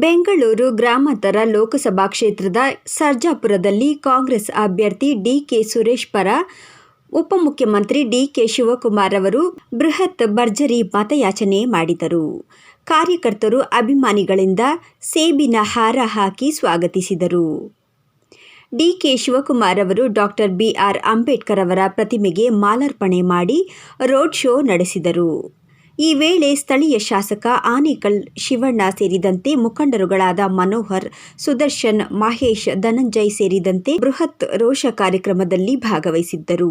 ಬೆಂಗಳೂರು ಗ್ರಾಮಾಂತರ ಲೋಕಸಭಾ ಕ್ಷೇತ್ರದ ಸರ್ಜಾಪುರದಲ್ಲಿ ಕಾಂಗ್ರೆಸ್ ಅಭ್ಯರ್ಥಿ ಡಿಕೆ ಸುರೇಶ್ ಪರ ಉಪಮುಖ್ಯಮಂತ್ರಿ ಡಿಕೆ ಶಿವಕುಮಾರ್ ಅವರು ಬೃಹತ್ ಭರ್ಜರಿ ಮತಯಾಚನೆ ಮಾಡಿದರು. ಕಾರ್ಯಕರ್ತರು ಅಭಿಮಾನಿಗಳಿಂದ ಸೇಬಿನ ಹಾರ ಹಾಕಿ ಸ್ವಾಗತಿಸಿದರು. ಡಿಕೆ ಶಿವಕುಮಾರ್ ಅವರು ಡಾಕ್ಟರ್ ಬಿಆರ್ ಅಂಬೇಡ್ಕರ್ ಅವರ ಪ್ರತಿಮೆಗೆ ಮಾಲಾರ್ಪಣೆ ಮಾಡಿ ರೋಡ್ ಶೋ ನಡೆಸಿದರು. ಈ ವೇಳೆ ಸ್ಥಳೀಯ ಶಾಸಕ ಆನೇಕಲ್ ಶಿವಣ್ಣ ಸೇರಿದಂತೆ ಮುಖಂಡರುಗಳಾದ ಮನೋಹರ್, ಸುದರ್ಶನ್, ಮಹೇಶ್, ಧನಂಜಯ್ ಸೇರಿದಂತೆ ಬೃಹತ್ ರೋಷ ಕಾರ್ಯಕ್ರಮದಲ್ಲಿ ಭಾಗವಹಿಸಿದ್ದರು.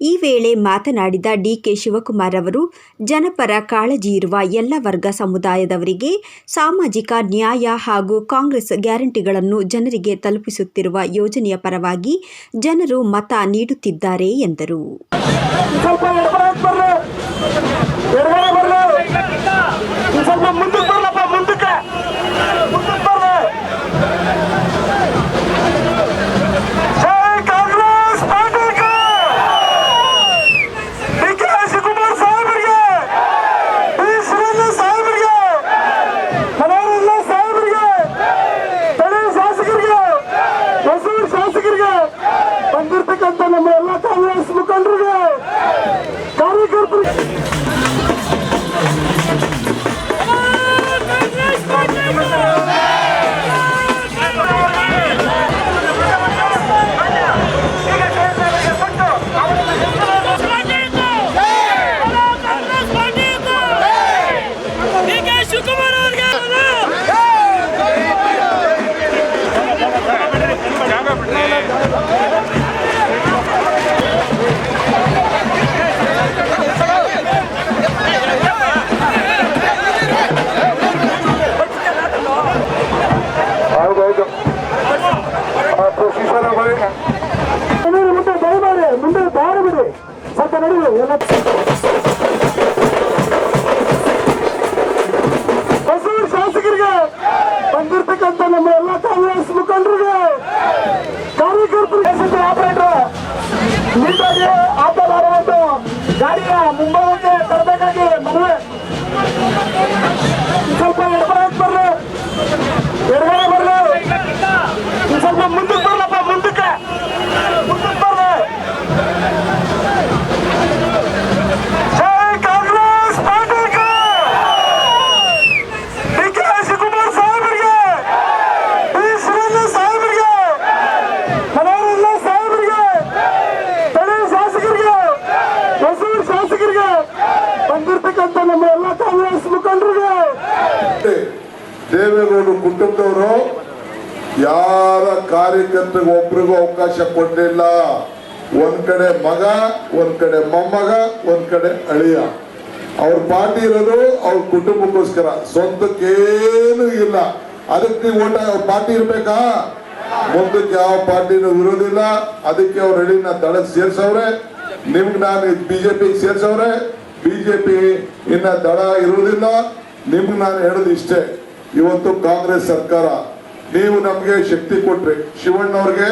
ಈ ವೇಳೆ ಮಾತನಾಡಿದ ಡಿಕೆ ಶಿವಕುಮಾರ್ ಅವರು, ಜನಪರ ಕಾಳಜಿ ಇರುವ ಎಲ್ಲ ವರ್ಗ ಸಮುದಾಯದವರಿಗೆ ಸಾಮಾಜಿಕ ನ್ಯಾಯ ಹಾಗೂ ಕಾಂಗ್ರೆಸ್ ಗ್ಯಾರಂಟಿಗಳನ್ನು ಜನರಿಗೆ ತಲುಪಿಸುತ್ತಿರುವ ಯೋಜನೆಯ ಪರವಾಗಿ ಜನರು ಮತ ನೀಡುತ್ತಿದ್ದಾರೆ ಎಂದರು ಸ್ವಲ್ಪ ಎಡಗಡೆ ಬರ್ಲಿ ಎಡಗಡೆ ಬರ್ಲಿ ಒಂದ್ ಸ್ವಲ್ಪ ಮುಂದಕ್ಕೆ ಬರ್ಲಪ್ಪ ಮುಂದಕ್ಕೆ ಮುಂದಕ್ಕೆ ಬರ್ಲಿ ಜೈ ಕಾಂಗ್ರೆಸ್ ಪಾರ್ಟಿಗೆ ಡಿ ಕೆ ಶಿವಕುಮಾರ್ ಸಾಹೇಬರಿಗೆ ಡಿ ಶಿವಣ್ಣ ಸಾಹೇಬರಿಗೆ ಮನೋರಲ್ಲ ಸಾಹೇಬರಿಗೆ ಸ್ಥಳೀಯ ಶಾಸಕರಿಗೆ ಹೊಸೂರು ಶಾಸಕರಿಗೆ ಬಂದಿರ್ತಕ್ಕಂಥ ನಮ್ಮ ಎಲ್ಲ ಕಾಂಗ್ರೆಸ್ ಮುಖಂಡರಿಗೆ ಕಾರ್ಯಕರ್ತರಿಗೆ ಕಾಂಗ್ರೆಸ್ ಮುಖಂಡರಿಗೆ ಕಾರ್ಯಕರ್ತರಿಗೆ ಆಪರೇಟರ್ ನೀಟಾಗಿ ಆಟಗಾರವನ್ನು ಗಾಡಿಯ ಮುಂಭಾಗಕ್ಕೆ ತರಬೇಕಾಗಿ ಮನವಿ ಸ್ವಲ್ಪ ಎಡಬರಕ್ಕೆ ಬರ್ಲಿ ಎಡಗಡೆ ಬರ್ಲಿ ಒಂದ್ ಸ್ವಲ್ಪ ಮುಂದಕ್ಕೆ ಬರ್ಲಪ್ಪ ಮುಂದಕ್ಕೆ ಮುಂದಕ್ಕೆ ಬರ್ಲಿ ಜೈ ಕಾಂಗ್ರೆಸ್ ಪಾರ್ಟಿಗೆ ಡಿ ಕೆ ಶಿವಕುಮಾರ್ ಸಾಹೇಬರಿಗೆ ಡಿ ಶಿವಣ್ಣ ಸಾಹೇಬರಿಗೆ ಮನೋರಲ್ಲ ಸಾಹೇಬರಿಗೆ ಸ್ಥಳೀಯ ಶಾಸಕರಿಗೆ ಹೊಸೂರು ಶಾಸಕರಿಗೆ ಬಂದಿರ್ತಕ್ಕಂಥ ನಮ್ಮ ಎಲ್ಲ ಕಾಂಗ್ರೆಸ್ ಮುಖಂಡರಿಗೆ ದೇವೇಗೌಡರು ಕುಟುಂಬದವರು ಯಾರ ಕಾರ್ಯಕರ್ತರಿಗೆ ಒಬ್ರಿಗೂ ಅವಕಾಶ ಕೊಡಲಿಲ್ಲ. ಒಂದ್ ಕಡೆ ಮಗ, ಒಂದ್ ಕಡೆ ಮೊಮ್ಮಗ, ಒಂದ್ ಕಡೆ ಅಳಿಯ. ಅವ್ರ ಪಾರ್ಟಿ ಇರೋದು ಅವ್ರ ಕುಟುಂಬಕ್ಕೋಸ್ಕರ. ಸ್ವಂತಕ್ಕೇನು ಇಲ್ಲ. ಅದಕ್ಕೆ ಓಟ ಅವ್ರ ಪಾರ್ಟಿ ಇರ್ಬೇಕಾ? ಮುಂದಕ್ಕೆ ಯಾವ ಪಾರ್ಟಿನೂ ಇರೋದಿಲ್ಲ. ಅದಕ್ಕೆ ಅವ್ರ ಅಳಿನ ದಳಕ್ಕೆ ಸೇರ್ಸವ್ರೆ. ನಿಮ್ಗೆ ನಾನು ಬಿಜೆಪಿ ಸೇರ್ಸವ್ರೆ. ಬಿಜೆಪಿ ಇನ್ನ ದಳ ಇರುವುದಿಲ್ಲ ನಿಮ್ಗೆ ನಾನು ಹೇಳೋದು ಇಷ್ಟೇ. ಇವತ್ತು ಕಾಂಗ್ರೆಸ್ ಸರ್ಕಾರ ನೀವು ನಮ್ಗೆ ಶಕ್ತಿ ಕೊಟ್ರಿ. ಶಿವಣ್ಣ ಅವ್ರಿಗೆ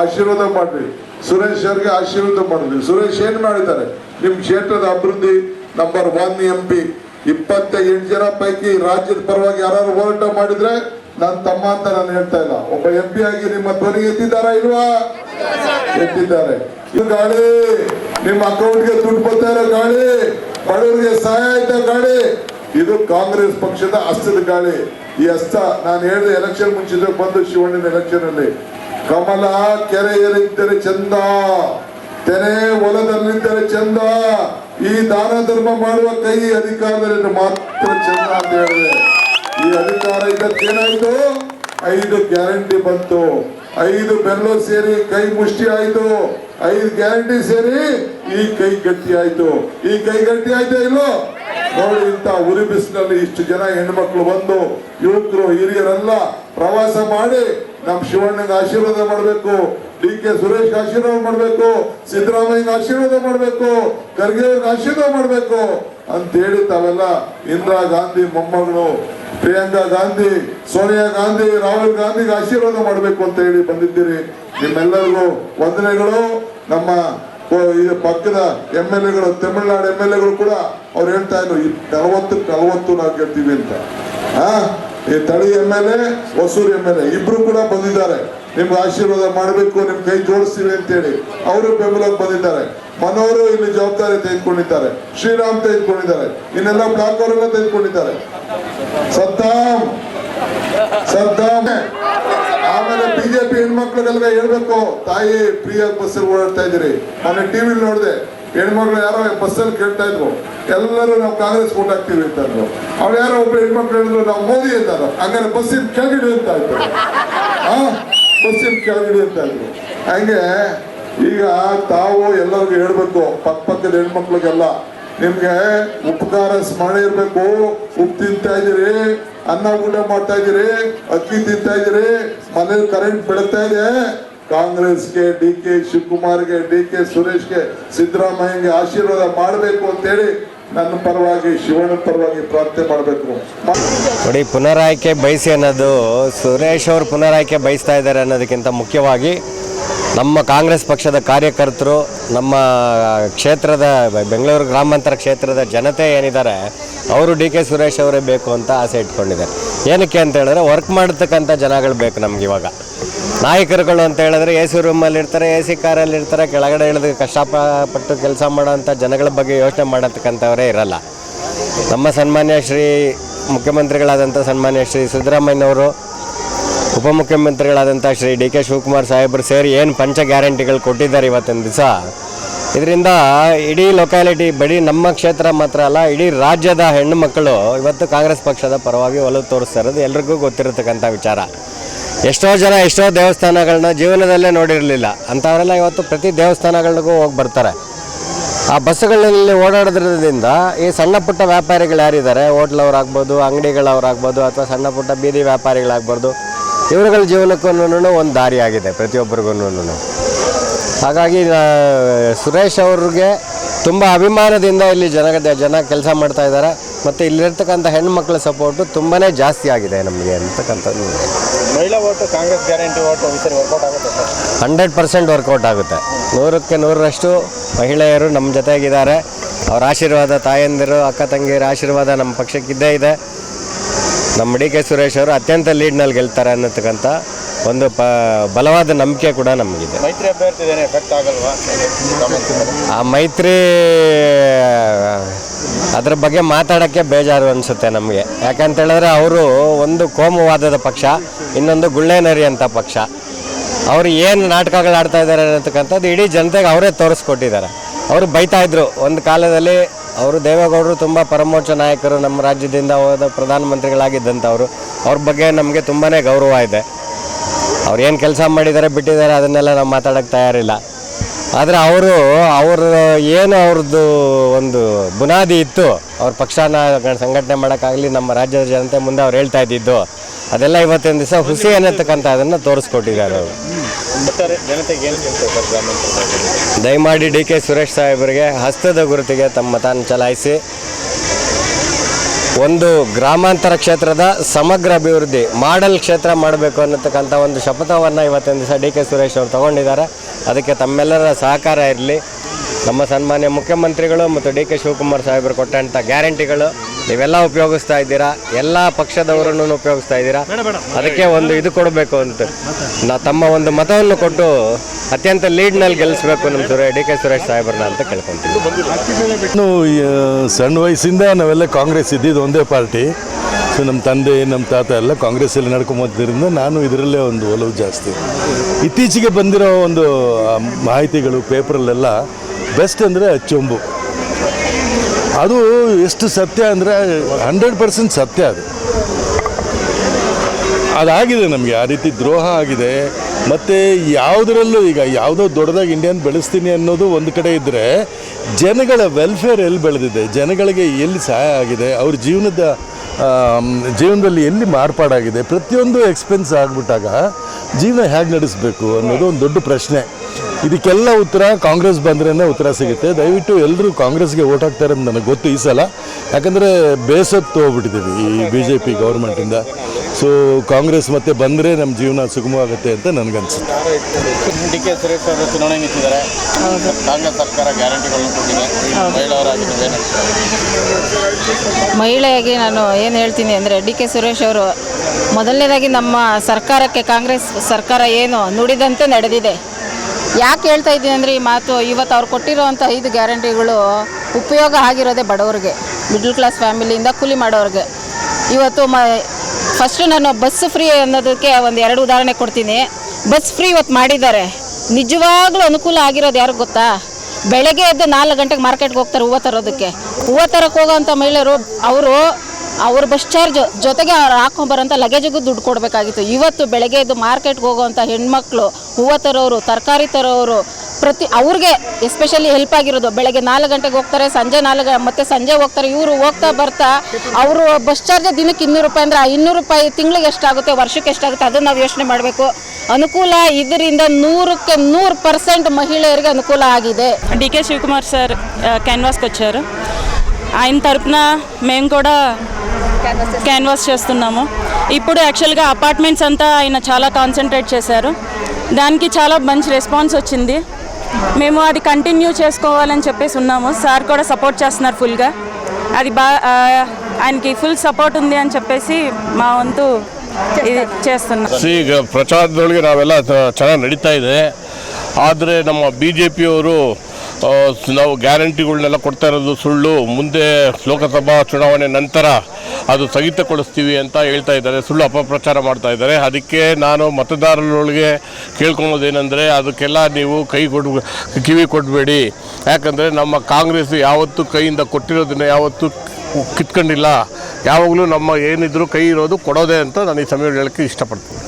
ಆಶೀರ್ವಾದ ಮಾಡ್ರಿ. ಸುರೇಶ್ ಅವ್ರಿಗೆ ಆಶೀರ್ವಾದ ಮಾಡಿದ್ವಿ ಸುರೇಶ್ ಏನ್ ಮಾಡಿದ್ದಾರೆ? ನಿಮ್ ಕ್ಷೇತ್ರದ ಅಭಿವೃದ್ಧಿ ನಂಬರ್ ಒನ್ ಎಂ ಪಿ ಇಪ್ಪತ್ತ ಎಂಟು ಜನ ಪೈಕಿ ರಾಜ್ಯದ ಪರವಾಗಿ ಯಾರು ಹೋರಾಟ ಮಾಡಿದ್ರೆ ನನ್ನ ತಮ್ಮ ಅಂತ ನಾನು ಹೇಳ್ತಾ ಇಲ್ಲ. ಒಬ್ಬ ಎಂ ಪಿ ಆಗಿ ನಿಮ್ಮ ಧ್ವನಿ ಎತ್ತಿದ್ದಾರಾ ಇಲ್ವಾ? ಎತ್ತಿದ್ದಾರೆ. ಇದು ಗಾಳಿ. ನಿಮ್ಮ ಅಕೌಂಟ್ಗೆ ದುಡ್ಡು ಬರ್ತಾ ಇರೋ ಗಾಳಿ. ಬಡವರಿಗೆ ಸಹಾಯ ಆಯ್ತಾ ಗಾಳಿ? ಇದು ಕಾಂಗ್ರೆಸ್ ಪಕ್ಷದ ಹಸ್ತದ ಗಾಳಿ. ಈ ಹಸ್ತ ನಾನು ಹೇಳಿದೆ ಎಲೆಕ್ಷನ್ ಮುಂಚಿದ್ರೆ ಬಂದು ಶಿವಣ್ಣನ ಎಲೆಕ್ಷನ್ ಅಲ್ಲಿ. ಕಮಲ, ಕೆರೆಯಲ್ಲಿದ್ದರೆ ಚಂದ. ತೆನೆ ಹೊಲದಲ್ಲಿದ್ದರೆ ಚಂದ. ಈ ದಾನ ಧರ್ಮ ಮಾಡುವ ಕೈ ಅಧಿಕಾರದಲ್ಲಿ ಮಾತ್ರ ಚಂದ ಅಂತ ಹೇಳಿದೆ. ಈ ಅಧಿಕಾರ ಇದಕ್ಕೇನಾಯ್ತು? ಐದು ಗ್ಯಾರಂಟಿ ಬಂತು. ಐದು ಬೆಲ್ಲೋ ಸೇರಿ ಕೈ ಮುಷ್ಟಿ ಆಯ್ತು. ಐದು ಗ್ಯಾರಂಟಿ ಸೇರಿ ಈ ಕೈ ಗಟ್ಟಿ ಆಯ್ತು. ಈ ಕೈ ಗಟ್ಟಿ ಆಯ್ತಾ ಇಲ್ಲೋ? ನೋಡಿ ಇಂತ ಉರಿ ಬಿಸಿಲಲ್ಲಿ ಇಷ್ಟು ಜನ ಹೆಣ್ಮಕ್ಳು ಬಂದು ಯುವಕರು, ಹಿರಿಯರೆಲ್ಲ ಪ್ರವಾಸ ಮಾಡಿ ನಮ್ ಶಿವಣ್ಣಗೆ ಆಶೀರ್ವಾದ ಮಾಡಬೇಕು ಡಿ ಕೆ ಸುರೇಶ್ ಆಶೀರ್ವಾದ ಮಾಡಬೇಕು ಸಿದ್ದರಾಮಯ್ಯ ಆಶೀರ್ವಾದ ಮಾಡಬೇಕು ಖರ್ಗೆ ಆಶೀರ್ವಾದ ಮಾಡಬೇಕು ಅಂತೇಳಿ ತಾವೆಲ್ಲ ಇಂದಿರಾ ಗಾಂಧಿ ಮೊಮ್ಮಗಳು, ಪ್ರಿಯಾಂಕಾ ಗಾಂಧಿ, ಸೋನಿಯಾ ಗಾಂಧಿ, ರಾಹುಲ್ ಗಾಂಧಿಗೆ ಆಶೀರ್ವಾದ ಮಾಡಬೇಕು ಅಂತ ಹೇಳಿ ಬಂದಿದ್ದೀರಿ. ನಿಮ್ಮೆಲ್ಲರಿಗೂ ವಂದನೆಗಳು. ನಮ್ಮ ಇದು ಪಕ್ಕದ ಎಂ ಎಲ್ ಎಗಳು, ತಮಿಳ್ನಾಡು ಎಂ ಎಲ್ ಎಗಳು ಕೂಡ ಅವ್ರು ಹೇಳ್ತಾ ಇದ್ರು ನಲವತ್ತು ನಲವತ್ತು ನಾವು ಗೆಲ್ತೀವಿ ಅಂತ. ಆ, ಈ ತಳಿ M L A, Hosur M L A, ಇಬ್ರು ಕೂಡ ಬಂದಿದ್ದಾರೆ. ನಿಮ್ಗೆ ಆಶೀರ್ವಾದ ಮಾಡಬೇಕು ನಿಮ್ ಕೈ ಜೋಡಿಸ್ತೀವಿ ಅಂತೇಳಿ ಅವರು ಬೆಂಬಲಕ್ಕೆ ಬಂದಿದ್ದಾರೆ. ಮನೋರು ಇಲ್ಲಿ ಜವಾಬ್ದಾರಿ ತೆಗೆದುಕೊಂಡಿದ್ದಾರೆ. ಶ್ರೀರಾಮ್ ತೆಗೆದುಕೊಂಡಿದ್ದಾರೆ. ಇನ್ನೆಲ್ಲ ಬ್ಲಾಕ್ ಅವರೆಲ್ಲ ತೆಗೆದುಕೊಂಡಿದ್ದಾರೆ. ಸದ್ದಾಮ್ ಸದ್ದಾಮ್. ಆಮೇಲೆ ಬಿಜೆಪಿ ಹೆಣ್ಮಕ್ಳಿಗೆಲ್ಲ ಹೇಳ್ಬೇಕು, ತಾಯಿ ಫ್ರೀಯಾಗಿ ಬಸ್ಸಲ್ಲಿ ಓಡಾಡ್ತಾ ಇದ್ದೀರಿ. ಮೊನ್ನೆ ಟಿವಿಲಿ ನೋಡಿದೆ, ಹೆಣ್ಮಕ್ಳು ಯಾರೋ ಬಸ್ಸಲ್ಲಿ ಕೇಳ್ತಾ ಇದ್ರು. ಎಲ್ಲರೂ ನಾವು ಕಾಂಗ್ರೆಸ್ ಓಟ್ ಹಾಕ್ತೀವಿ ಅಂತಂದ್ರು ಅವ್ರು ಯಾರೋ ಒಬ್ರು ಹೆಣ್ಮಕ್ಳು ಹೇಳಿದ್ರು, ನಾವು ಮೋದಿ ಅಂತಾರ ಹಂಗಾರೆ ಬಸ್ಸಿನ ಕೆಳಗಿಡಿ ಅಂತ ಇದ್ರು ಹಾ? ಬಸ್ಸಿನ ಕೆಳಗಿಡಿ ಅಂತ ಇದ್ರು ಹಂಗೆ ಈಗ ತಾವು ಎಲ್ಲರಿಗೂ ಹೇಳ್ಬೇಕು, ಪಕ್ಕ ಪಕ್ಕದ ಹೆಣ್ಮಕ್ಳಿಗೆಲ್ಲ, ನಿಮ್ಗೆ ಉಪಕಾರ ಸ್ಮರಣೆ ಇರ್ಬೇಕು, ಉಪ್ಪು ತಿಂತಾ ಇದೀರಿ ಅನ್ನ ಊಟ ಮಾಡ್ತಾ ಇದ್ದೀರಿ, ಅಕ್ಕಿ ತಿಂತಾ ಇದೀರಿ ಮನೇಲಿ ಕರೆಂಟ್ ಬೆಳತಾ ಇದೆ. ಕಾಂಗ್ರೆಸ್ಗೆ, ಡಿ ಕೆ ಶಿವಕುಮಾರ್ಗೆ, ಡಿ ಕೆ ಸುರೇಶ್ಗೆ ಸಿದ್ದರಾಮಯ್ಯಗೆ ಆಶೀರ್ವಾದ ಮಾಡಬೇಕು ಅಂತೇಳಿ ನನ್ನ ಪರವಾಗಿ, ಶಿವನ ಪರವಾಗಿ ಪ್ರಾರ್ಥನೆ ಮಾಡಬೇಕು. ನೋಡಿ, ಪುನರಾಯ್ಕೆ ಬಯಸಿ ಅನ್ನೋದು ಸುರೇಶ್ ಅವರು ಪುನರಾಯ್ಕೆ ಬಯಸ್ತಾ ಇದ್ದಾರೆ ಅನ್ನೋದಕ್ಕಿಂತ ಮುಖ್ಯವಾಗಿ ನಮ್ಮ ಕಾಂಗ್ರೆಸ್ ಪಕ್ಷದ ಕಾರ್ಯಕರ್ತರು, ನಮ್ಮ ಕ್ಷೇತ್ರದ, ಬೆಂಗಳೂರು ಗ್ರಾಮಾಂತರ ಕ್ಷೇತ್ರದ ಜನತೆ ಏನಿದ್ದಾರೆ, ಅವರು ಡಿ ಕೆ ಸುರೇಶ್ ಅವರೇ ಬೇಕು ಅಂತ ಆಸೆ ಇಟ್ಕೊಂಡಿದ್ದಾರೆ. ಏನಕ್ಕೆ ಅಂತ ಹೇಳಿದ್ರೆ ವರ್ಕ್ ಮಾಡತಕ್ಕಂಥ ಜನಗಳು ಬೇಕು ನಮ್ಗೆ ಇವಾಗ. ನಾಯಕರುಗಳು ಅಂತ ಹೇಳಿದ್ರೆ, ಎ ಸಿ ರೂಮಲ್ಲಿ ಇರ್ತಾರೆ ಎ ಸಿ ಕಾರಲ್ಲಿ ಇರ್ತಾರೆ ಕೆಳಗಡೆ ಇಳಿದು ಕಷ್ಟಪಟ್ಟು ಕೆಲಸ ಮಾಡೋವಂಥ ಜನಗಳ ಬಗ್ಗೆ ಯೋಚನೆ ಮಾಡತಕ್ಕಂಥವರೇ ಇರಲ್ಲ. ನಮ್ಮ ಸನ್ಮಾನ್ಯ ಶ್ರೀ ಮುಖ್ಯಮಂತ್ರಿಗಳಾದಂಥ ಸನ್ಮಾನ್ಯ ಶ್ರೀ ಸಿದ್ದರಾಮಯ್ಯನವರು ಉಪಮುಖ್ಯಮಂತ್ರಿಗಳಾದಂಥ ಶ್ರೀ ಡಿ ಕೆ ಶಿವಕುಮಾರ್ ಸಾಹೇಬರು ಸೇರಿ ಏನು ಪಂಚ ಗ್ಯಾರಂಟಿಗಳು ಕೊಟ್ಟಿದ್ದಾರೆ ಇವತ್ತಿನ ದಿವಸ. ಇದರಿಂದ ಇಡೀ ಲೊಕ್ಯಾಲಿಟಿ ಬರೀ ನಮ್ಮ ಕ್ಷೇತ್ರ ಮಾತ್ರ ಅಲ್ಲ, ಇಡೀ ರಾಜ್ಯದ ಹೆಣ್ಣು ಮಕ್ಕಳು ಇವತ್ತು ಕಾಂಗ್ರೆಸ್ ಪಕ್ಷದ ಪರವಾಗಿ ಒಲವು ತೋರಿಸ್ತಾ ಇರೋದು ಎಲ್ರಿಗೂ ಗೊತ್ತಿರತಕ್ಕಂಥ ವಿಚಾರ. ಎಷ್ಟೋ ಜನ ಎಷ್ಟೋ ದೇವಸ್ಥಾನಗಳನ್ನ ಜೀವನದಲ್ಲೇ ನೋಡಿರಲಿಲ್ಲ. ಅಂಥವರೆಲ್ಲ ಇವತ್ತು ಪ್ರತಿ ದೇವಸ್ಥಾನಗಳಿಗೂ ಹೋಗಿ ಬರ್ತಾರೆ. ಆ ಬಸ್ಸುಗಳಲ್ಲಿ ಓಡಾಡೋದ್ರಿಂದ ಈ ಸಣ್ಣ ಪುಟ್ಟ ವ್ಯಾಪಾರಿಗಳು ಯಾರಿದ್ದಾರೆ? ಹೋಟ್ಲವ್ರಾಗ್ಬೋದು, ಅಂಗಡಿಗಳವ್ರಾಗ್ಬೋದು, ಅಥವಾ ಸಣ್ಣ ಪುಟ್ಟ ಬೀದಿ ವ್ಯಾಪಾರಿಗಳಾಗ್ಬೋದು ಇವರುಗಳ ಜೀವನಕ್ಕೂ ಒಂದು ದಾರಿ ಆಗಿದೆ ಪ್ರತಿಯೊಬ್ಬರಿಗೂ ಹಾಗಾಗಿ ಸುರೇಶ್ ಅವ್ರಿಗೆ ತುಂಬ ಅಭಿಮಾನದಿಂದ ಇಲ್ಲಿ ಜನ ಜನ ಕೆಲಸ ಮಾಡ್ತಾ ಇದ್ದಾರೆ. ಮತ್ತು ಇಲ್ಲಿರ್ತಕ್ಕಂಥ ಹೆಣ್ಮಕ್ಳ ಸಪೋರ್ಟು ತುಂಬಾ ಜಾಸ್ತಿ ಆಗಿದೆ ನಮಗೆ ಅಂತಕ್ಕಂಥದ್ದು. ಮಹಿಳಾ vote Congress guarantee vote workout ಆಗುತ್ತೆ ಹಂಡ್ರೆಡ್ ಪರ್ಸೆಂಟ್ ವರ್ಕೌಟ್ ಆಗುತ್ತೆ. ನೂರಕ್ಕೆ ನೂರರಷ್ಟು ಮಹಿಳೆಯರು ನಮ್ಮ ಜೊತೆಗಿದ್ದಾರೆ. ಅವ್ರ ಆಶೀರ್ವಾದ ತಾಯಂದಿರು ಅಕ್ಕ ತಂಗಿಯರ ಆಶೀರ್ವಾದ ನಮ್ಮ ಪಕ್ಷಕ್ಕಿದ್ದೇ ಇದೆ. ನಮ್ಮ ಡಿ ಕೆ ಸುರೇಶ್ ಅವರು ಅತ್ಯಂತ ಲೀಡ್ನಲ್ಲಿ ಗೆಲ್ತಾರೆ ಅನ್ನತಕ್ಕಂಥ ಒಂದು ಪ ಬಲವಾದ ನಂಬಿಕೆ ಕೂಡ ನಮಗಿದೆ. ಮೈತ್ರಿ ಅಭ್ಯರ್ಥಿ ಎಫೆಕ್ಟ್ ಆಗಲ್ವಾ? ಆ ಮೈತ್ರಿ ಅದ್ರ ಬಗ್ಗೆ ಮಾತಾಡೋಕ್ಕೆ ಬೇಜಾರು ಅನಿಸುತ್ತೆ ನಮಗೆ. ಯಾಕಂತೇಳಿದ್ರೆ ಅವರು ಒಂದು ಕೋಮುವಾದದ ಪಕ್ಷ ಇನ್ನೊಂದು ಗುಳ್ಳೆನರಿ ಅಂತ ಪಕ್ಷ. ಅವರು ಏನು ನಾಟಕಗಳು ಆಡ್ತಾ ಇದ್ದಾರೆ ಅನ್ನತಕ್ಕಂಥದ್ದು ಇಡೀ ಜನತೆಗೆ ಅವರೇ ತೋರಿಸ್ಕೊಟ್ಟಿದ್ದಾರೆ. ಅವರು ಬೈತಾ ಇದ್ರು ಒಂದು ಕಾಲದಲ್ಲಿ ಅವರು ದೇವೇಗೌಡರು ತುಂಬ ಪರಮೋಚ್ಚ ನಾಯಕರು ನಮ್ಮ ರಾಜ್ಯದಿಂದ ಹೋದ ಪ್ರಧಾನಮಂತ್ರಿಗಳಾಗಿದ್ದಂಥವ್ರು ಅವ್ರ. ಬಗ್ಗೆ ನಮಗೆ ತುಂಬಾ ಗೌರವ ಇದೆ. ಅವ್ರು ಏನು ಕೆಲಸ ಮಾಡಿದ್ದಾರೆ ಬಿಟ್ಟಿದ್ದಾರೆ ಅದನ್ನೆಲ್ಲ ನಾವು ಮಾತಾಡೋಕ್ಕೆ ತಯಾರಿಲ್ಲ. ಆದರೆ ಅವರು ಅವರು ಏನು ಅವ್ರದ್ದು ಒಂದು ಬುನಾದಿ ಇತ್ತು, ಅವ್ರ ಪಕ್ಷನ ಸಂಘಟನೆ ಮಾಡೋಕ್ಕಾಗಲಿ ನಮ್ಮ ರಾಜ್ಯದ ಜನತೆ ಮುಂದೆ ಅವ್ರು ಹೇಳ್ತಾ ಇದ್ದಿದ್ದು, ಅದೆಲ್ಲ ಇವತ್ತಿನ ದಿವಸ ಹುಸಿ ಅನ್ನತಕ್ಕಂಥ ಅದನ್ನು ತೋರಿಸ್ಕೊಟ್ಟಿದ್ದಾರೆ ಅವರು. ದಯಮಾಡಿ ಡಿ ಕೆ ಸುರೇಶ್ ಸಾಹೇಬರಿಗೆ ಹಸ್ತದ ಗುರುತಿಗೆ ತಮ್ಮ ತಾನು ಚಲಾಯಿಸಿ. ಒಂದು ಗ್ರಾಮಾಂತರ ಕ್ಷೇತ್ರದ ಸಮಗ್ರ ಅಭಿವೃದ್ಧಿ ಮಾಡಲ್ ಕ್ಷೇತ್ರ ಮಾಡಬೇಕು ಅನ್ನತಕ್ಕಂಥ ಒಂದು ಶಪಥವನ್ನು ಇವತ್ತಿನ ದಿವಸ ಡಿ ಕೆ ಸುರೇಶ್ ಅವರು ತಗೊಂಡಿದ್ದಾರೆ. ಅದಕ್ಕೆ ತಮ್ಮೆಲ್ಲರ ಸಹಕಾರ ಇರಲಿ. ನಮ್ಮ ಸನ್ಮಾನ್ಯ ಮುಖ್ಯಮಂತ್ರಿಗಳು ಮತ್ತು ಡಿ ಕೆ ಶಿವಕುಮಾರ್ ಸಾಹೇಬರು ಕೊಟ್ಟಂಥ ಗ್ಯಾರಂಟಿಗಳು ನೀವೆಲ್ಲ ಉಪಯೋಗಿಸ್ತಾ ಇದ್ದೀರಾ? ಎಲ್ಲ ಪಕ್ಷದವರನ್ನು ಉಪಯೋಗಿಸ್ತಾ ಇದ್ದೀರಾ? ಅದಕ್ಕೆ ಒಂದು ಇದು ಕೊಡಬೇಕು ಅಂತ. ನಾ ತಮ್ಮ ಒಂದು ಮತವನ್ನು ಕೊಟ್ಟು ಅತ್ಯಂತ ಲೀಡ್ನಲ್ಲಿ ಗೆಲ್ಲಿಸಬೇಕು ನಮ್ಮ ಸುರೇ ಡಿ ಕೆ ಸುರೇಶ್ ಸಾಹೇಬ್ರನ್ನ ಅಂತ ಕೇಳ್ಕೊತೀವಿ ಇನ್ನು ಸಣ್ಣ ವಯಸ್ಸಿಂದ ನಾವೆಲ್ಲ ಕಾಂಗ್ರೆಸ್ ಇದ್ದಿದ್ದು ಒಂದೇ ಪಾರ್ಟಿ. ಸೊ ನಮ್ಮ ತಂದೆ ನಮ್ಮ ತಾತ ಎಲ್ಲ ಕಾಂಗ್ರೆಸ್ಸಲ್ಲಿ ನಡ್ಕೊಂಬೋದ್ರಿಂದ ನಾನು ಇದರಲ್ಲೇ ಒಂದು ಒಲವು ಜಾಸ್ತಿ. ಇತ್ತೀಚೆಗೆ ಬಂದಿರೋ ಒಂದು ಮಾಹಿತಿಗಳು ಪೇಪರಲ್ಲೆಲ್ಲ ಬೆಸ್ಟ್ ಅಂದರೆ ಅಚ್ಚೊಂಬು ಅದು ಎಷ್ಟು ಸತ್ಯ ಅಂದರೆ ಹಂಡ್ರೆಡ್ ಪರ್ಸೆಂಟ್ ಸತ್ಯ ಅದು. ಅದಾಗಿದೆ ನಮಗೆ, ಆ ರೀತಿ ದ್ರೋಹ ಆಗಿದೆ. ಮತ್ತು ಯಾವುದರಲ್ಲೂ ಈಗ ಯಾವುದೋ ದೊಡ್ಡದಾಗಿ ಇಂಡಿಯನ್ ಬೆಳೆಸ್ತೀನಿ ಅನ್ನೋದು ಒಂದು ಕಡೆ ಇದ್ದರೆ ಜನಗಳ ವೆಲ್ಫೇರ್ ಎಲ್ಲಿ ಬೆಳೆದಿದೆ? ಜನಗಳಿಗೆ ಎಲ್ಲಿ ಸಹಾಯ ಆಗಿದೆ? ಅವ್ರ ಜೀವನದ ಜೀವನದಲ್ಲಿ ಎಲ್ಲಿ ಮಾರ್ಪಾಡಾಗಿದೆ? ಪ್ರತಿಯೊಂದು ಎಕ್ಸ್ಪೆನ್ಸ್ ಆಗಿಬಿಟ್ಟಾಗ ಜೀವನ ಹೇಗೆ ನಡೆಸಬೇಕು ಅನ್ನೋದು ಒಂದು ದೊಡ್ಡ ಪ್ರಶ್ನೆ. ಇದಕ್ಕೆಲ್ಲ ಉತ್ತರ ಕಾಂಗ್ರೆಸ್ ಬಂದ್ರೇ ಉತ್ತರ ಸಿಗುತ್ತೆ. ದಯವಿಟ್ಟು ಎಲ್ಲರೂ ಕಾಂಗ್ರೆಸ್ಗೆ ಓಟ್ ಹಾಕ್ತಾರೆ ಅಂತ ನನಗೆ ಗೊತ್ತು ಈ ಸಲ. ಯಾಕಂದರೆ ಬೇಸತ್ತು ಹೋಗ್ಬಿಟ್ಟಿದ್ದೀವಿ ಈ ಬಿ ಜೆ ಪಿ ಗೌರ್ಮೆಂಟಿಂದ. ಸೊ ಕಾಂಗ್ರೆಸ್ ಮತ್ತೆ ಬಂದರೆ ನಮ್ಮ ಜೀವನ ಸುಗಮವಾಗುತ್ತೆ ಅಂತ ನನಗನ್ಸುತ್ತೆ. ಡಿ ಕೆ ಸುರೇಶ್ ಅವರು ಚುನಾವಣೆ ನಿಂತಿದ್ದಾರೆ. ಕಾಂಗ್ರೆಸ್ ಸರ್ಕಾರ ಗ್ಯಾರಂಟಿಗಳನ್ನು ಕೊಟ್ಟಿದೆ. ಮಹಿಳೆಯಾಗಿ ನಾನು ಏನು ಹೇಳ್ತೀನಿ ಅಂದರೆ ಡಿ ಕೆ ಸುರೇಶ್ ಅವರು ಮೊದಲನೇದಾಗಿ ನಮ್ಮ ಸರ್ಕಾರಕ್ಕೆ ಕಾಂಗ್ರೆಸ್ ಸರ್ಕಾರ ಏನು ನುಡಿದಂತೆ ನಡೆದಿದೆ. ಯಾಕೆ ಹೇಳ್ತಾ ಇದ್ದೀನಿ ಅಂದರೆ ಈ ಮಾತು, ಇವತ್ತು ಅವ್ರು ಕೊಟ್ಟಿರೋವಂಥ ಐದು ಗ್ಯಾರಂಟಿಗಳು ಉಪಯೋಗ ಆಗಿರೋದೇ ಬಡವರಿಗೆ ಮಿಡ್ಲ್ ಕ್ಲಾಸ್ ಫ್ಯಾಮಿಲಿಯಿಂದ ಕೂಲಿ ಮಾಡೋರಿಗೆ. ಇವತ್ತು ಮ ಫಸ್ಟು ನಾನು ಬಸ್ ಫ್ರೀ ಅನ್ನೋದಕ್ಕೆ ಒಂದು ಎರಡು ಉದಾಹರಣೆ ಕೊಡ್ತೀನಿ. ಬಸ್ ಫ್ರೀ ಇವತ್ತು ಮಾಡಿದ್ದಾರೆ. ನಿಜವಾಗ್ಲೂ ಅನುಕೂಲ ಆಗಿರೋದು ಯಾರಿಗೆ ಗೊತ್ತಾ? ಬೆಳಗ್ಗೆ ಎದ್ದು ನಾಲ್ಕು ಗಂಟೆಗೆ ಮಾರ್ಕೆಟ್ಗೆ ಹೋಗ್ತಾರೆ, ಹೂವು ತರೋದಕ್ಕೆ. ಹೂವು ತರಕ್ಕೆ ಹೋಗೋವಂಥ ಮಹಿಳೆಯರು, ಅವರು ಅವ್ರ ಬಸ್ ಚಾರ್ಜ್ ಜೊತೆಗೆ ಅವ್ರು ಹಾಕೊಂಬರೋಂಥ ಲಗೇಜಿಗೂ ದುಡ್ಡು ಕೊಡಬೇಕಾಗಿತ್ತು. ಇವತ್ತು ಬೆಳಗ್ಗೆ ಎದ್ದು ಮಾರ್ಕೆಟ್ಗೆ ಹೋಗೋವಂಥ ಹೆಣ್ಮಕ್ಳು ಹೂವು ತರೋರು ತರಕಾರಿ ತರೋರು, ಪ್ರತಿ ಅವ್ರಿಗೆ ಎಸ್ಪೆಷಲಿ ಹೆಲ್ಪ್ ಆಗಿರೋದು ಬೆಳಗ್ಗೆ ನಾಲ್ಕು ಗಂಟೆಗೆ ಹೋಗ್ತಾರೆ, ಸಂಜೆ ನಾಲ್ಕು ಮತ್ತೆ ಸಂಜೆ ಹೋಗ್ತಾರೆ, ಇವರು ಹೋಗ್ತಾ ಬರ್ತಾ ಅವರು ಬಸ್ ಚಾರ್ಜ್ ದಿನಕ್ಕೆ ಇನ್ನೂರು ರೂಪಾಯಿ ಅಂದರೆ ಆ ಇನ್ನೂರು ರೂಪಾಯಿ ತಿಂಗಳಿಗೆ ಎಷ್ಟಾಗುತ್ತೆ, ವರ್ಷಕ್ಕೆ ಎಷ್ಟಾಗುತ್ತೆ ಅದನ್ನು ನಾವು ಯೋಚನೆ ಮಾಡಬೇಕು. ಅನುಕೂಲ ಇದರಿಂದ ನೂರಕ್ಕೆ ನೂರು ಪರ್ಸೆಂಟ್ ಮಹಿಳೆಯರಿಗೆ ಅನುಕೂಲ ಆಗಿದೆ. D K Shivakumar sir canvass ಕೊಚ್ಚರು ఆయన తరపున మేము కూడా క్యాన్వాస్ చేస్తున్నాము ఇప్పుడు యాక్చువల్గా అపార్ట్మెంట్స్ అంతా ఆయన చాలా కాన్సన్ట్రేట్ చేశారు దానికి చాలా మంచి రెస్పాన్స్ వచ్చింది మేము అది కంటిన్యూ చేసుకోవాలని చెప్పేసి ఉన్నాము సార్ కూడా సపోర్ట్ చేస్తున్నారు ఫుల్గా అది బా ఆ, ఆయనకి ఫుల్ సపోర్ట్ ఉంది అని చెప్పేసి మా వంతు ఇది చేస్తున్నాం ಸಿ ಈಗ ಪ್ರಚಾರದೊಳಗೆ ನಾವೆಲ್ಲ ಚೆನ್ನಾಗಿ ನಡೀತಾ ಇದೆ ಆದರೆ ನಮ್ಮ ಬಿ ಜೆ ಪಿಯವರು ನಾವು ಗ್ಯಾರಂಟಿಗಳನ್ನೆಲ್ಲ ಕೊಡ್ತಾ ಇರೋದು ಸುಳ್ಳು. ಮುಂದೆ ಲೋಕಸಭಾ ಚುನಾವಣೆ ನಂತರ ಅದು ಸ್ಥಗಿತಗೊಳಿಸ್ತೀವಿ ಅಂತ ಹೇಳ್ತಾ ಇದ್ದಾರೆ. ಸುಳ್ಳು ಅಪಪ್ರಚಾರ ಮಾಡ್ತಾ ಇದ್ದಾರೆ. ಅದಕ್ಕೆ ನಾನು ಮತದಾರರೊಳಗೆ ಕೇಳ್ಕೊಳೋದೇನೆಂದರೆ ಅದಕ್ಕೆಲ್ಲ ನೀವು ಕೈ ಕೊಡ್ ಕಿವಿ ಕೊಡಬೇಡಿ. ಯಾಕಂದರೆ ನಮ್ಮ ಕಾಂಗ್ರೆಸ್ ಯಾವತ್ತೂ ಕೈಯಿಂದ ಕೊಟ್ಟಿರೋದನ್ನು ಯಾವತ್ತೂ ಕಿತ್ಕೊಂಡಿಲ್ಲ. ಯಾವಾಗಲೂ ನಮ್ಮ ಏನಿದ್ರೂ ಕೈ ಇರೋದು ಕೊಡೋದೆ ಅಂತ ನಾನು ಈ ಸಮಯ ಹೇಳೋಕ್ಕೆ ಇಷ್ಟಪಡ್ತೀನಿ.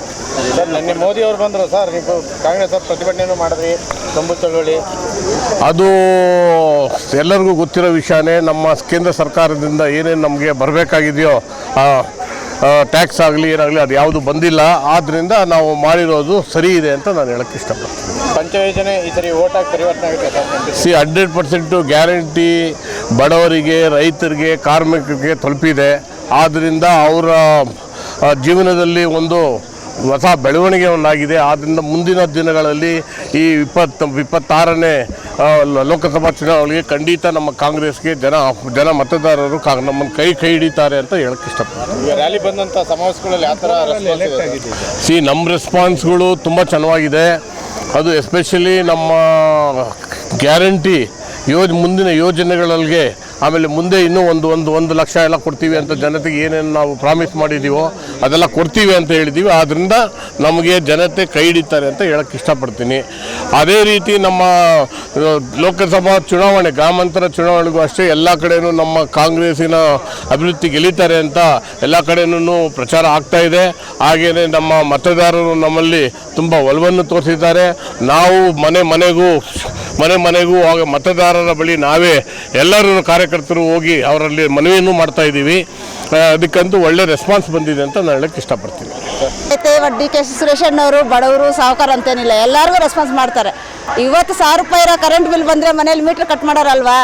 ನಿನ್ನೆ ಮೋದಿ ಅವರು ಬಂದರು. ಸರ್, ನೀವು ಕಾಂಗ್ರೆಸ್ ಅವ್ರು ಪ್ರತಿಭಟನೆಯನ್ನು ಮಾಡಿದ್ರಿ. ತಂಬು ಚಳವಳಿ ಅದು ಎಲ್ಲರಿಗೂ ಗೊತ್ತಿರೋ ವಿಷಯನೇ ನಮ್ಮ ಕೇಂದ್ರ ಸರ್ಕಾರದಿಂದ ಏನೇನು ನಮಗೆ ಬರಬೇಕಾಗಿದೆಯೋ ಟ್ಯಾಕ್ಸ್ ಆಗಲಿ ಏನಾಗಲಿ ಅದು ಯಾವುದು ಬಂದಿಲ್ಲ. ಆದ್ದರಿಂದ ನಾವು ಮಾಡಿರೋದು ಸರಿ ಇದೆ ಅಂತ ನಾನು ಹೇಳಕ್ಕೆ ಇಷ್ಟಪಡ್ತೀನಿ. ಪಂಚಯೋಜನೆ ಈ ಸರಿ ಓಟಾಗಿ ಪರಿವರ್ತನೆ ಆಗುತ್ತೆ ಸಿ ಹಂಡ್ರೆಡ್ ಪರ್ಸೆಂಟು ಗ್ಯಾರಂಟಿ ಬಡವರಿಗೆ ರೈತರಿಗೆ ಕಾರ್ಮಿಕರಿಗೆ ತಲುಪಿದೆ. ಆದ್ದರಿಂದ ಅವರ ಜೀವನದಲ್ಲಿ ಒಂದು ಹೊಸ ಬೆಳವಣಿಗೆ ಒಂದಾಗಿದೆ. ಆದ್ದರಿಂದ ಮುಂದಿನ ದಿನಗಳಲ್ಲಿ ಈ ಇಪ್ಪತ್ತು ಇಪ್ಪತ್ತಾರನೇ ಲೋಕಸಭಾ ಚುನಾವಣೆಗೆ ಖಂಡಿತ ನಮ್ಮ ಕಾಂಗ್ರೆಸ್ಗೆ ಜನ ಜನ ಮತದಾರರು ಕಾ ನಮ್ಮನ್ನು ಕೈ ಕೈ ಹಿಡಿತಾರೆ ಅಂತ ಹೇಳಕ್ಕೆ ಇಷ್ಟಪಡ್ತೀನಿ. ರ್ಯಾಲಿ ಬಂದಂಥ ಸಮಾವೇಶಗಳಲ್ಲಿ ಆ ಥರ ಸಿ ನಮ್ಮ ರೆಸ್ಪಾನ್ಸ್ಗಳು ತುಂಬ ಚೆನ್ನಾಗಿದೆ. ಅದು ಎಸ್ಪೆಷಲಿ ನಮ್ಮ ಗ್ಯಾರಂಟಿ ಯೋಜ ಮುಂದಿನ ಯೋಜನೆಗಳಿಗೆ ಆಮೇಲೆ ಮುಂದೆ ಇನ್ನೂ ಒಂದು ಒಂದು ಒಂದು ಲಕ್ಷ ಎಲ್ಲ ಕೊಡ್ತೀವಿ ಅಂತ ಜನತೆಗೆ ಏನೇನು ನಾವು ಪ್ರಾಮಿಸ್ ಮಾಡಿದ್ದೀವೋ ಅದೆಲ್ಲ ಕೊಡ್ತೀವಿ ಅಂತ ಹೇಳಿದ್ದೀವಿ ಆದ್ದರಿಂದ ನಮಗೆ ಜನತೆ ಕೈ ಹಿಡಿತಾರೆ ಅಂತ ಹೇಳಕ್ಕೆ ಇಷ್ಟಪಡ್ತೀನಿ. ಅದೇ ರೀತಿ ನಮ್ಮ ಲೋಕಸಭಾ ಚುನಾವಣೆ, ಗ್ರಾಮಾಂತರ ಚುನಾವಣೆಗೂ ಅಷ್ಟೇ ಎಲ್ಲ ಕಡೆನೂ ನಮ್ಮ ಕಾಂಗ್ರೆಸ್ಸಿನ ಅಭಿವೃದ್ಧಿ ಗೆಲ್ಲೀತಾರೆ ಅಂತ ಎಲ್ಲ ಕಡೆಯೂ ಪ್ರಚಾರ ಆಗ್ತಾ ಇದೆ. ಹಾಗೆಯೇ ನಮ್ಮ ಮತದಾರರು ನಮ್ಮಲ್ಲಿ ತುಂಬ ಒಲವನ್ನು ತೋರಿಸಿದ್ದಾರೆ. ನಾವು ಮನೆ ಮನೆಗೂ ಮನೆ ಮನೆಗೂ ಆಗ ಮತದಾರರ ಬಳಿ ನಾವೇ ಎಲ್ಲರೂ ಕಾರ್ಯಕರ್ತರು ಹೋಗಿ ಅವರಲ್ಲಿ ಮನವಿಯನ್ನು ಮಾಡ್ತಾ ಇದ್ದೀವಿ. ಅದಕ್ಕಂತೂ ಒಳ್ಳೆ ರೆಸ್ಪಾನ್ಸ್ ಬಂದಿದೆ ಅಂತ ನಾನು ಹೇಳಕ್ಕೆ ಇಷ್ಟಪಡ್ತೀನಿ. ಡಿ ಕೆ ಸುರೇಶಣ್ಣವರು ಬಡವರು ಸಾಹುಕಾರ ಅಂತೇನಿಲ್ಲ, ಎಲ್ಲರಿಗೂ ರೆಸ್ಪಾನ್ಸ್ ಮಾಡ್ತಾರೆ. ಇವತ್ತು ಸಾವಿರ ರೂಪಾಯಿ ಕರೆಂಟ್ ಬಿಲ್ ಬಂದರೆ ಮನೇಲಿ ಮೀಟ್ರ್ ಕಟ್ ಮಾಡೋರಲ್ವಾ?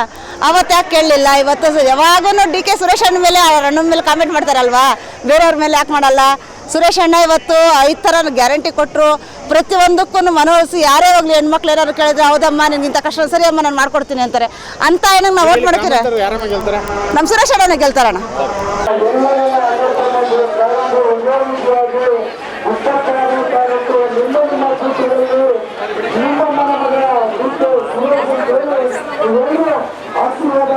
ಅವತ್ತು ಯಾಕೆ ಕೇಳಲಿಲ್ಲ? ಇವತ್ತು ಯಾವಾಗೂ ಡಿ ಕೆ ಸುರೇಶ್ ಅಣ್ಣ ಮೇಲೆ, ಅವ್ರ ಅಣ್ಣನ ಮೇಲೆ ಕಾಮೆಂಟ್ ಮಾಡ್ತಾರಲ್ವಾ? ಬೇರೆಯವ್ರ ಮೇಲೆ ಯಾಕೆ ಮಾಡಲ್ಲ? ಸುರೇಶ್ ಅಣ್ಣ ಇವತ್ತು ಐದು ಥರ ಗ್ಯಾರಂಟಿ ಕೊಟ್ಟರು ಪ್ರತಿಯೊಂದಕ್ಕೂ ಮನವರಿಸಿ ಯಾರೇ ಹೋಗ್ಲಿ ಹೆಣ್ಮಕ್ಳು ಏನಾದ್ರು ಕೇಳಿದ್ರೆ, ಹೌದಮ್ಮ ನಿನ್ಗಿಂತ ಕಷ್ಟ ಸರಿ ಅಮ್ಮ, ನಾನು ಮಾಡ್ಕೊಡ್ತೀನಿ ಅಂತಾರೆ. ಅಂತ ಏನಕ್ಕೆ ನಾವು ಓಟ್ ಮಾಡ್ತೀರಾ ನಮ್ಮ ಸುರೇಶ್ ಅಣ್ಣನ ಗೆಲ್ತಾರಣ್ಣ ಆಶೀರ್ವಾದ